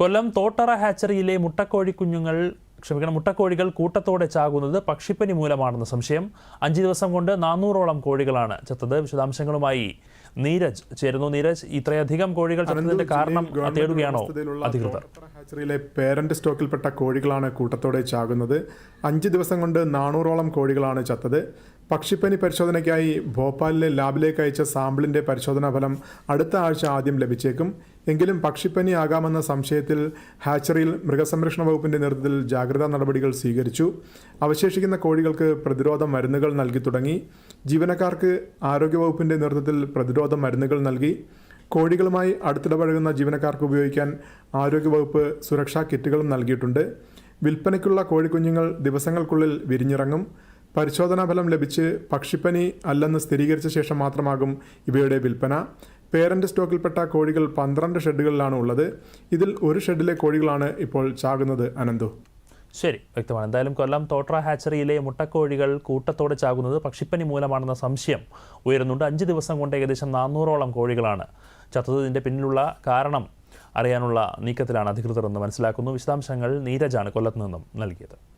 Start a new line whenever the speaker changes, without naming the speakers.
കൊല്ലം തോട്ടറ ഹാച്ചറിയിലെ മുട്ടക്കോഴി കുഞ്ഞുങ്ങൾ ക്ഷമിക്കണം മുട്ടക്കോഴികൾ കൂട്ടത്തോടെ ചാകുന്നത് പക്ഷിപ്പനി മൂലമാണെന്ന് സംശയം. അഞ്ച് ദിവസം കൊണ്ട് നാനൂറോളം കോഴികളാണ് ചത്തത്. വിശദാംശങ്ങളുമായി നീരജ് ചേരുന്നു. നീരജ് ഇത്രയധികം കോഴികൾ ചത്തതിന്റെ കാരണം തേടുകയാണോ അധികൃതർ?
ഹാച്ചറിയിലെ പേരന്റ് സ്റ്റോക്കിൽപ്പെട്ട കോഴികളാണ് കൂട്ടത്തോടെ ചാകുന്നത്. അഞ്ച് ദിവസം കൊണ്ട് നാനൂറോളം കോഴികളാണ് ചത്തത്. പക്ഷിപ്പനി പരിശോധനയ്ക്കായി ഭോപ്പാലിലെ ലാബിലേക്ക് അയച്ച സാമ്പിളിന്റെ പരിശോധനാ ഫലം അടുത്ത ആഴ്ച ആദ്യം ലഭിച്ചേക്കും. എങ്കിലും പക്ഷിപ്പനി ആകാമെന്ന സംശയത്തിൽ ഹാച്ചറിയിൽ മൃഗസംരക്ഷണ വകുപ്പിന്റെ നേതൃത്വത്തിൽ ജാഗ്രതാ നടപടികൾ സ്വീകരിച്ചു. അവശേഷിക്കുന്ന കോഴികൾക്ക് പ്രതിരോധ മരുന്നുകൾ നൽകി തുടങ്ങി. ജീവനക്കാർക്ക് ആരോഗ്യവകുപ്പിന്റെ നേതൃത്വത്തിൽ പ്രതിരോധ മരുന്നുകൾ നൽകി. കോഴികളുമായി അടുത്തിടപഴകുന്ന ജീവനക്കാർക്ക് ഉപയോഗിക്കാൻ ആരോഗ്യവകുപ്പ് സുരക്ഷാ കിറ്റുകളും നൽകിയിട്ടുണ്ട്. വിൽപ്പനയ്ക്കുള്ള കോഴിക്കുഞ്ഞുങ്ങൾ ദിവസങ്ങൾക്കുള്ളിൽ വിരിഞ്ഞിറങ്ങും. പരിശോധനാ ഫലം ലഭിച്ച് പക്ഷിപ്പനി അല്ലെന്ന് സ്ഥിരീകരിച്ച ശേഷം മാത്രമാകും ഇവയുടെ വിൽപ്പന. പേരന്റ് സ്റ്റോക്കിൽപ്പെട്ട കോഴികൾ പന്ത്രണ്ട് ഷെഡുകളിലാണ് ഉള്ളത്. ഇതിൽ ഒരു ഷെഡിലെ കോഴികളാണ് ഇപ്പോൾ ചാകുന്നത്. അനന്തു.
ശരി വ്യക്തമാണ്. എന്തായാലും കൊല്ലം തോട്ട്ര ഹാച്ചറിയിലെ മുട്ടക്കോഴികൾ കൂട്ടത്തോടെ ചാകുന്നത് പക്ഷിപ്പനി മൂലമാണെന്ന സംശയം ഉയരുന്നുണ്ട്. അഞ്ച് ദിവസം കൊണ്ട് ഏകദേശം നാനൂറോളം കോഴികളാണ് ചത്തതിന്റെ പിന്നിലുള്ള കാരണം അറിയാനുള്ള നീക്കത്തിലാണ് അധികൃതർ എന്ന് മനസ്സിലാക്കുന്നു. വിശദാംശങ്ങൾ നീരജാണ് കൊല്ലത്ത് നിന്നും നൽകിയത്.